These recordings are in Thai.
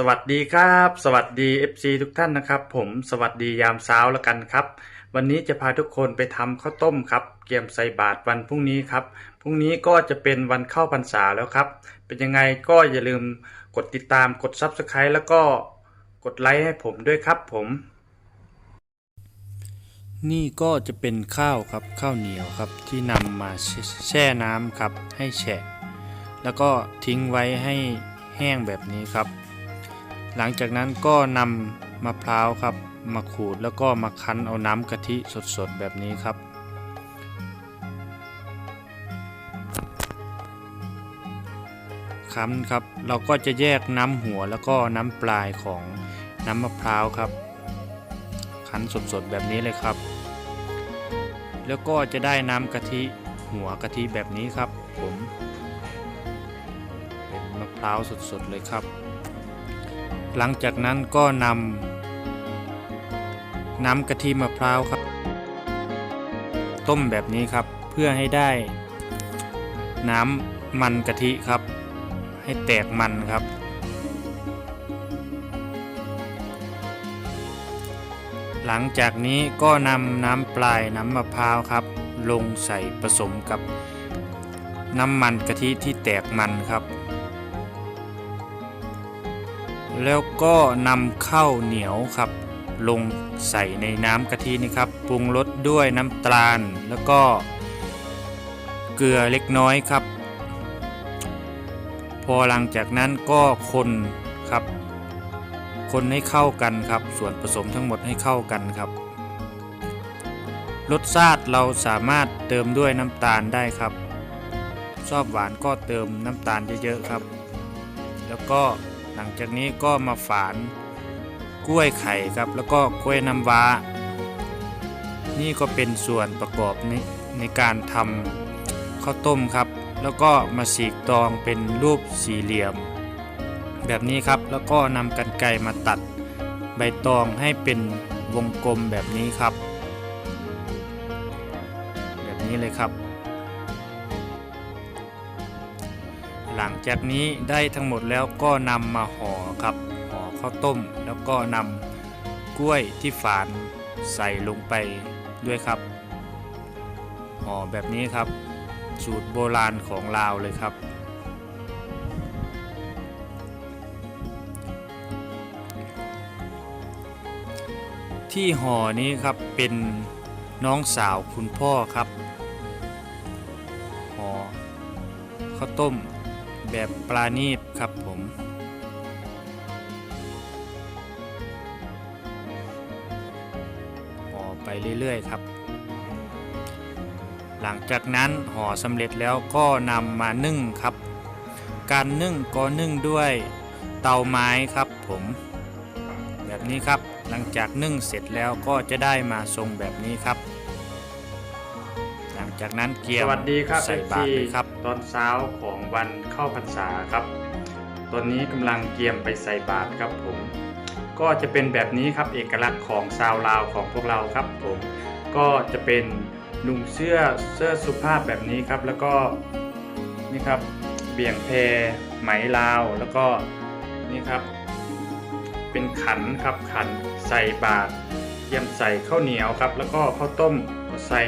สวัสดีครับ สวัสดี FC ทุกท่านนะครับ ผมสวัสดียามเช้าแล้วกันครับ วันนี้จะพาทุกคนไปทำข้าวต้มครับเกียมใส่บาตรวันพรุ่งนี้ครับพรุ่งนี้ก็จะเป็นวันเข้าพรรษาแล้วครับ เป็นยังไงก็อย่าลืมกดติดตามกด Subscribe แล้วก็กดไลค์ให้ผมด้วยครับผม นี่ก็จะเป็นข้าวครับข้าวเหนียวครับที่นำมาแช่น้ำครับให้แฉะ แล้วก็ทิ้งไว้ให้แห้งแบบนี้ครับ หลังจากนั้นก็นำมะพร้าวครับ มาขูดแล้วก็มาคั้นเอาน้ำกะทิสดๆแบบนี้ครับ คั้นครับ เราก็จะแยกน้ำหัวแล้วก็น้ำปลายของน้ำมะพร้าวครับ คั้นสดๆแบบนี้เลยครับ แล้วก็จะได้น้ำกะทิหัวกะทิแบบนี้ครับ ผม เป็นมะพร้าวสดๆเลยครับ หลังจากนั้นก็นำน้ำกะทิมะพร้าวครับ ต้มแบบนี้ครับเพื่อให้ได้ น้ำมันกะทิครับ ให้แตกมันครับ หลังจากนี้ก็นำน้ำปลายน้ำมะพร้าวครับ ลงใส่ผสมกับน้ำมันกะทิที่แตกมันครับ แล้วก็นำข้าวเหนียวครับ ลงใส่ในน้ำกะทินี่ครับปรุงรสด้วยน้ำตาล แล้วก็เกลือเล็กน้อยครับ พอหลังจากนั้นก็คนครับ คนให้เข้ากันครับ ส่วนผสมทั้งหมดให้เข้ากันครับรสชาติเราสามารถเติมด้วยน้ำตาลได้ครับ ชอบหวานก็เติมน้ำตาลเยอะๆครับ แล้วก็ หลังจากนี้ก็มาฝานกล้วยไข่ครับ แล้วก็กล้วยน้ำว้า นี่ก็เป็นส่วนประกอบในในการทำข้าวต้มครับ แล้วก็มาสีกตองเป็นรูปสี่เหลี่ยม แบบนี้ครับแล้วก็นำกันไกมาตัดใบตองให้เป็นวงกลมแบบนี้ครับ แบบนี้เลยครับ หลังจากนี้ได้ทั้งหมดแล้วก็นำมาห่อครับห่อข้าวต้ม แล้วก็นำกล้วยที่ฝานใส่ลงไปด้วยครับห่อแบบนี้ครับสูตรโบราณของลาวเลยครับ ที่ห่อนี้ครับเป็นน้องสาวคุณพ่อครับห่อข้าวต้ม แบบปลาณีตครับผม ห่อไปเรื่อยๆครับ หลังจากนั้นห่อสำเร็จแล้วก็นำมานึ่งครับ การนึ่งก็นึ่งด้วยเตาไม้ครับผม แบบนี้ครับหลังจากนึ่งเสร็จแล้วก็จะได้มาทรงแบบนี้ครับ หลังจากนั้นเกียสมวัสดีครับใส่บาตรเลยครับ ตอนเช้าของวันเข้าพรรษาครับ ตอนนี้กำลังเกียมไปใส่บาตรครับผม ก็จะเป็นแบบนี้ครับเอกลักษณ์ของชาวลาวของพวกเราครับผม ก็จะเป็นนุ่งเสื้อเสื้อสุภาพแบบนี้ครับ แล้วก็นี่ครับเบี่ยงแพไหมลาวแล้วก็นี่ครับ เป็นขันครับขันใส่บาตรเยี่ยมใส่ข้าวเหนียวครับ แล้วก็ข้าวต้มใส่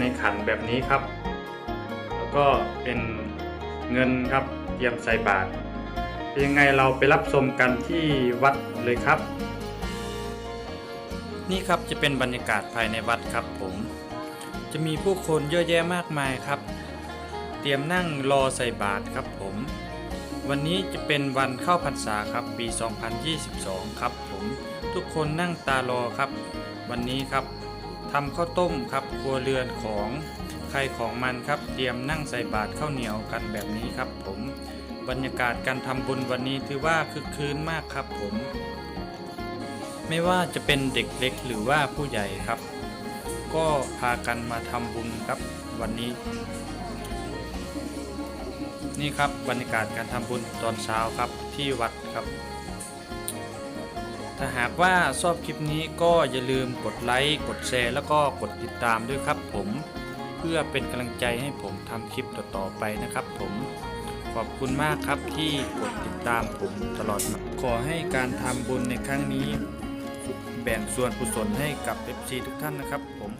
ในขันแบบนี้ครับ แล้วก็เป็นเงินครับเยี่ยมใส่บาตรยังไงเราไปรับชมกันที่วัดเลยครับ นี่ครับจะเป็นบรรยากาศภายในวัดครับผม จะมีผู้คนเยอะแยะมากมายครับ เตรียมนั่งรอใส่บาตรครับผม วันนี้จะเป็นวันเข้าพรรษาครับปี 2022 ครับผม ทุกคนนั่งตารอครับ วันนี้ครับ ทำข้าวต้มครับครัวเรือนของใครของมันครับเตรียมนั่งใส่บาตรข้าวเหนียวกันแบบนี้ครับผมบรรยากาศการทำบุญวันนี้ถือว่าคึกคืนมากครับผม ไม่ว่าจะเป็นเด็กเล็กหรือว่าผู้ใหญ่ครับ ก็พากันมาทำบุญครับวันนี้ นี่ครับบรรยากาศการทำบุญตอนเช้าครับที่วัดครับ ถ้าหากว่าชอบคลิปนี้ก็อย่าลืมกดไลค์กดแชร์แล้วก็กดติดตามด้วยครับผมเพื่อเป็นกำลังใจให้ผมทำคลิปต่อๆไปนะครับผมขอบคุณมากครับที่กดติดตามผมตลอดมาขอให้การทำบุญในครั้งนี้ แบ่งส่วนกุศลให้กับ FC ทุกท่านนะครับผม